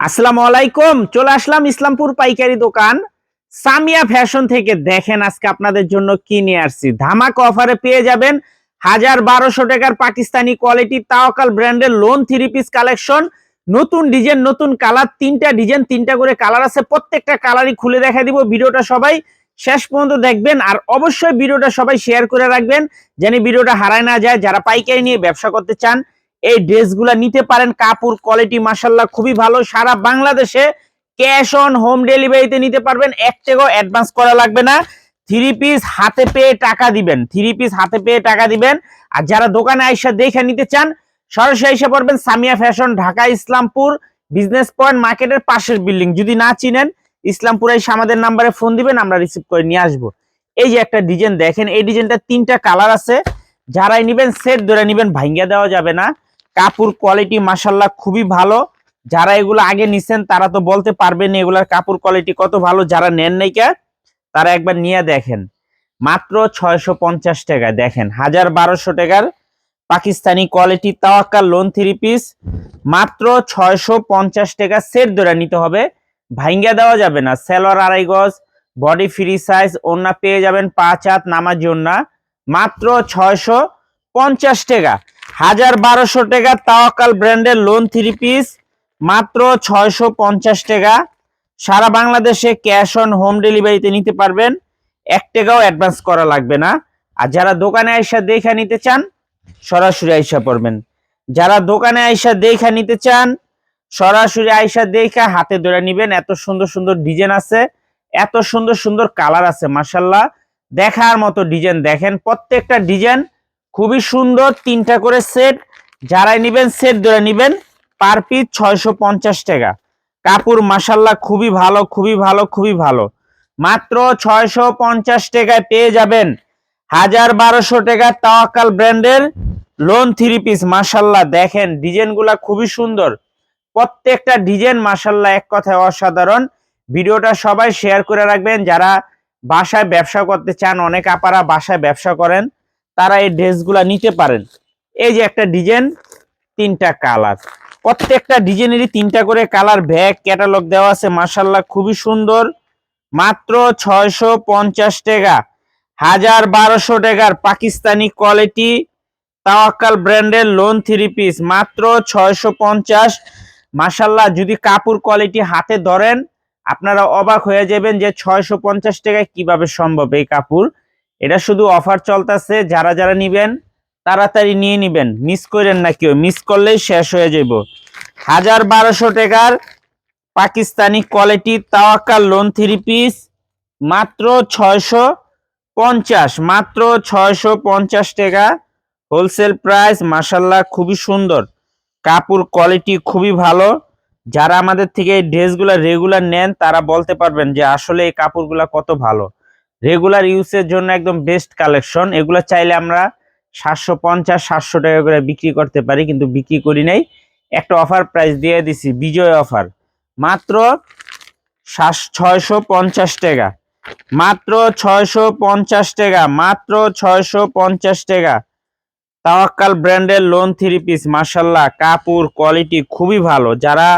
আসসালামু আলাইকুম, চলে আসলাম ইসলামপুর পাইকারি দোকান। সামিয়া ফ্যাশন থেকে দেখেন আজকে আপনাদের জন্য কি নিয়ে আসছি। ধামাকা অফারে পেয়ে যাবেন হাজার বারোশো টাকার পাকিস্তানি কোয়ালিটি তাওকাল ব্র্যান্ডের লোন থ্রি পিস কালেকশন নতুন ডিজাইন নতুন কালার তিনটা ডিজাইন তিনটা করে কালার আছে। প্রত্যেকটা কালারই খুলে দেখা দিব ভিডিওটা সবাই। শেষ পর্যন্ত দেখবেন আর অবশ্যই ভিডিওটা সবাই শেয়ার করে রাখবেন, যেন ভিডিওটা হারায় না যায়। যারা পাইকারি নিয়ে ব্যবসা করতে চান এই ড্রেসগুলা নিতে পারেন। কাপড় কোয়ালিটি মাসাল্লাহ খুবই ভালো। সারা বাংলাদেশে ক্যাশ অন হোম ডেলিভারিতে নিতে পারবেন। এক টাকাও অ্যাডভান্স করা লাগবে না। থ্রি পিস হাতে পেয়ে টাকা দিবেন। থ্রি পিস হাতে পেয়ে টাকা দিবেন। আর যারা দোকানে আইসা দেখে নিতে চান, সরাসরি এসে পড়বেন Samia fashion Dhaka, Islampur business point মার্কেটের পাশের বিল্ডিং যদি না চিনেন, ইসলামপুরে এসে আমাদের নাম্বারে ফোন দিবেন, আমরা রিসিভ করে নিয়ে আসব। এই যে একটা ডিজাইন দেখেন, এই ডিজাইনটা তিনটা কালার আছে। যারাই নিবেন সেট ধরে নিবেন ভাঙ্গা দেওয়া যাবে না। কাপড় কোয়ালিটি মাসাল্লাহ খুবই ভালো। যারা এগুলো আগে নিছেন, তারা তো বলতে পারবেন এগুলার কাপড় কোয়ালিটি কত ভালো। যারা নেন নাই কে, তারা একবার নিয়ে দেখেন। মাত্র ছয়শো পঞ্চাশ টাকা দেখেন, হাজার বারোশো টাকার Pakistani quality Tawakkal lawn three piece মাত্র ছয়শো পঞ্চাশ টাকা সেট ধরে নিতে হবে। ভাঙ্গা দেওয়া যাবে না, সেলোয়ার আড়াই গজ বডি ফ্রি সাইজ ওন্না পেয়ে যাবেন পাঁচ হাত নামার জন্য মাত্র ছয়শো পঞ্চাশ টাকা। হাজার বারোশো টাকা তাওয়াকাল ব্র্যান্ডের লোন থ্রি পিস মাত্র ছয়শো পঞ্চাশ টাকা। সারা বাংলাদেশে ক্যাশ অন হোম ডেলিভারিতে নিতে পারবেন। এক টাকাও অ্যাডভান্স করা লাগবে না। আর যারা দোকানে আইসা দেখে নিতে চান, সরাসরি আইসা পড়বেন। যারা দোকানে আইসা দেখে নিতে চান, সরাসরি আইসা দেখে হাতে ধরে নিবেন। এত সুন্দর সুন্দর ডিজাইন আছে, এত সুন্দর সুন্দর কালার আছে মাসাল্লাহ দেখার মতো ডিজাইন দেখেন, প্রত্যেকটা ডিজাইন খুবই সুন্দর তিনটা করে সেট। যারাই নিবেন, সেট ধরে নিবেন। পার পিস ছয়শো পঞ্চাশ টাকা। কাপড় মাসাল্লাহ খুবই ভালো খুবই ভালো খুবই ভালো। মাত্র ছয়শো পঞ্চাশ টাকায় পেয়ে যাবেন হাজার বারোশো টাকার তাওয়াক্কাল ব্র্যান্ডের লোন থ্রি পিস। মাসাল্লাহ দেখেন ডিজাইনগুলা খুবই সুন্দর। প্রত্যেকটা ডিজাইন মাসাল্লাহ এক কথায় অসাধারণ। ভিডিওটা সবাই শেয়ার করে রাখবেন। যারা বাসায় ব্যবসা করতে চান, অনেক আপারা বাসায় ব্যবসা করেন তারা এই ড্রেসগুলা নিতে পারেন। এই যে একটা ডিজাইন, তিনটা কালার। প্রত্যেকটা ডিজাইনেরই তিনটা করে কালার, ব্যাগ, ক্যাটালগ দেওয়া আছে মাসাল্লাহ খুবই সুন্দর। মাত্র ছয়শো পঞ্চাশ টাকা, হাজার বারোশো টাকার পাকিস্তানি কোয়ালিটি তাওয়াক্কাল ব্র্যান্ডের লোন থ্রি পিস, মাত্র ছয়শো পঞ্চাশ। মাসাল্লাহ যদি কাপড় কোয়ালিটি হাতে ধরেন, আপনারা অবাক হয়ে যাবেন যে ছয়শো পঞ্চাশ টাকায় কীভাবে সম্ভব এই কাপড়। এটা শুধু অফার চলতেছে, যারা যারা নিবেন, তাড়াতাড়ি নিয়ে নিবেন। মিস করেন না কেউ, মিস করলেই শেষ হয়ে যাব হাজার বারোশো টাকার Pakistani quality Tawakkal lawn three piece মাত্র ছয়শো পঞ্চাশ, মাত্র ছয়শো পঞ্চাশ টাকা। হোলসেল প্রাইস মাসাল্লাহ খুবই সুন্দর। কাপড় কোয়ালিটি খুবই ভালো। যারা আমাদের থেকে এই ড্রেসগুলো রেগুলার নেন, তারা বলতে পারবেন যে আসলে এই কাপড়গুলো কত ভালো। রেগুলার ইউজের জন্য একদম বেস্ট কালেকশন এগুলো চাইলে আমরা সাতশো পঞ্চাশ, সাতশো টাকা করে বিক্রি করতে পারি, কিন্তু বিক্রি করি নাই। একটা অফার প্রাইস দিয়ে দিছি, বিজয় অফার মাত্র ছয়শো পঞ্চাশ টাকা। মাত্র ছয়শো পঞ্চাশ টাকা, মাত্র ছয়শো পঞ্চাশ টাকা। তাওয়াক্কাল ব্র্যান্ডের লোন থ্রি পিস মার্শাল্লাহ কাপড় কোয়ালিটি খুবই ভালো। যারা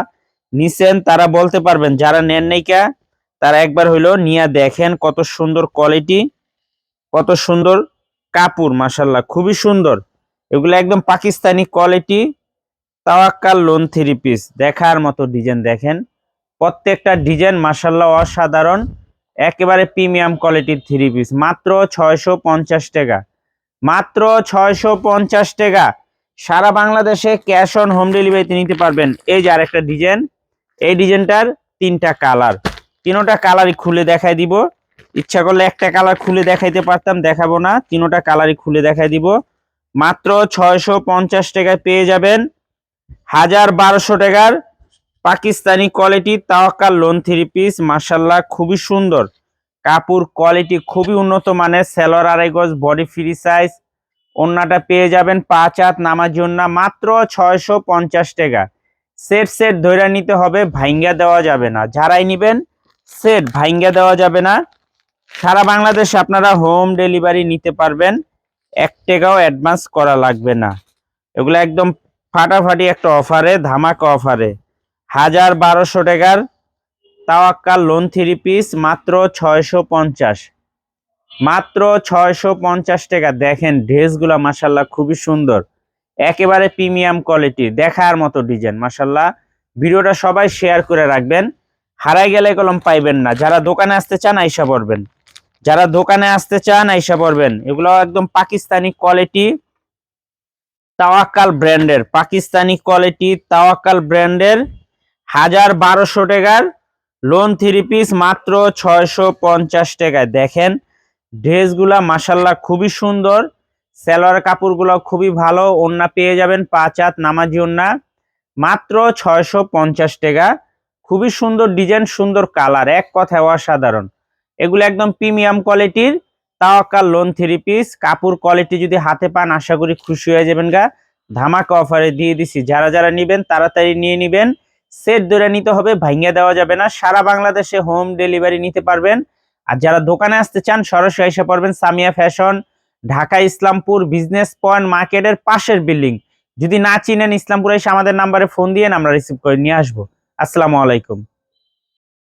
নিছেন, তারা বলতে পারবেন, যারা নেন নাই কা তারা একবার হইল, নিয়ে দেখেন কত সুন্দর কোয়ালিটি কত সুন্দর কাপড় মাসাল্লাহ খুবই সুন্দর। এগুলো একদম Pakistani quality Tawakkal lawn three piece দেখার মতো ডিজাইন দেখেন। প্রত্যেকটা ডিজাইন মাসাল্লাহ অসাধারণ, একেবারে প্রিমিয়াম কোয়ালিটির থ্রি পিস মাত্র ছয়শো পঞ্চাশ টাকা, মাত্র ছয়শো পঞ্চাশ টাকা। সারা বাংলাদেশে ক্যাশ অন হোম ডেলিভারিতে নিতে পারবেন। এই যে আরেকটা ডিজাইন এই ডিজাইনটার তিনটা কালার তিনোটা কালারই খুলে দেখাই দিব। ইচ্ছা করলে একটা কালার খুলে দেখাইতে পারতাম, দেখাবো না। তিনোটা কালারই খুলে দেখাই দিব। মাত্র ছয়শো পঞ্চাশ টাকায় পেয়ে যাবেন। হাজার বারোশো টাকার Pakistani quality Tawakkal lawn three piece মার্শাল্লাহ খুবই সুন্দর। কাপড় কোয়ালিটি খুবই উন্নত মানের সেলর আড়াই গজ বডি ফ্রি সাইজ অন্যটা পেয়ে যাবেন পাঁচ হাত নামার জন্য মাত্র ছয়শো পঞ্চাশ টাকা। সেট সেট ধরে নিতে হবে, ভাইঙ্গা দেওয়া যাবে না। যারাই নিবেন সেট ভাইঙ্গা দেওয়া যাবে না। সারা বাংলাদেশে আপনারা হোম ডেলিভারি নিতে পারবেন। এক টাকাও অ্যাডভান্স করা লাগবে না। এগুলো একদম ফাটাফাটি একটা অফারে, ধামাকা অফারে। হাজার বারোশো টাকার তাওয়াক্কাল লোন থ্রি পিস মাত্র ছয়শো পঞ্চাশ। মাত্র ছয়শো পঞ্চাশ টাকা। দেখেন, ড্রেসগুলো মাসাল্লাহ খুবই সুন্দর। একেবারে প্রিমিয়াম কোয়ালিটি দেখার মতো ডিজাইন মাসাল্লাহ ভিডিওটা সবাই শেয়ার করে রাখবেন। হারাই গেলে কলম পাইবেন না। যারা দোকানে আসতে চান, আইসা পড়বেন। যারা দোকানে আসতে চান, আইসা পড়বেন। এগুলো একদম পাকিস্তানি কোয়ালিটি তাওয়াক্কাল ব্র্যান্ডের। পাকিস্তানি কোয়ালিটি তাওয়াক্কাল ব্র্যান্ডের হাজার বারোশো টাকার লোন থ্রি পিস মাত্র ছয়শো পঞ্চাশ টাকায়। দেখেন, ড্রেসগুলা মাসাল্লাহ খুবই সুন্দর। সেলোয়ার কাপড়গুলো খুবই ভালো। ওন্না পেয়ে যাবেন পাঁচ হাত নামাজি ওন্না মাত্র ছয়শো পঞ্চাশ টাকা। খুবই সুন্দর ডিজাইন সুন্দর কালার এক কথায় অসাধারণ। এগুলো একদম প্রিমিয়াম কোয়ালিটির তাওয়াক্কাল লোন থ্রি পিস কাপড় কোয়ালিটি যদি হাতে পান, আশা করি খুশি হয়ে যাবেন গা। ধামাকা অফারে দিয়ে দিছি। যারা যারা নিবেন, তাড়াতাড়ি নিয়ে নিবেন। সেট ধরে নিতে হবে ভাঙিয়ে দেওয়া যাবে না। সারা বাংলাদেশে হোম ডেলিভারি নিতে পারবেন। আর যারা দোকানে আসতে চান, সরাসরি এসে পড়বেন Samia fashion Dhaka, Islampur business point মার্কেটের পাশের বিল্ডিং যদি না চিনেন, ইসলামপুরে এসে আমাদের নাম্বারে ফোন দিয়ে আমরা রিসিভ করে নিয়ে আসব। আসসালামু আলাইকুম।